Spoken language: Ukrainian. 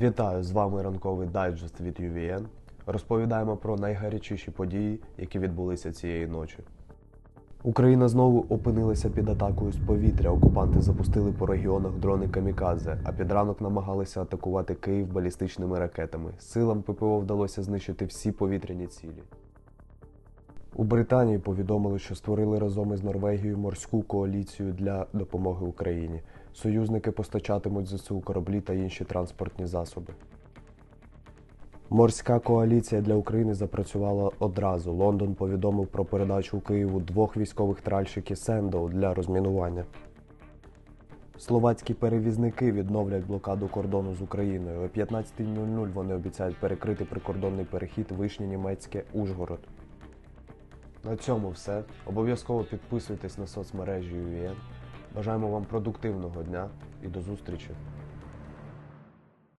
Вітаю! З вами ранковий дайджест від UVN. Розповідаємо про найгарячіші події, які відбулися цієї ночі. Україна знову опинилася під атакою з повітря. Окупанти запустили по регіонах дрони камікадзе, а під ранок намагалися атакувати Київ балістичними ракетами. Силам ППО вдалося знищити всі повітряні цілі. У Британії повідомили, що створили разом із Норвегією морську коаліцію для допомоги Україні. Союзники постачатимуть ЗСУ кораблі та інші транспортні засоби. Морська коаліція для України запрацювала одразу. Лондон повідомив про передачу Києву двох військових тральщиків Сендоу для розмінування. Словацькі перевізники відновлять блокаду кордону з Україною. О 15.00 вони обіцяють перекрити прикордонний перехід Вишнє Німецьке Ужгород. На цьому все. Обов'язково підписуйтесь на соцмережі UVN. Бажаємо вам продуктивного дня і до зустрічі!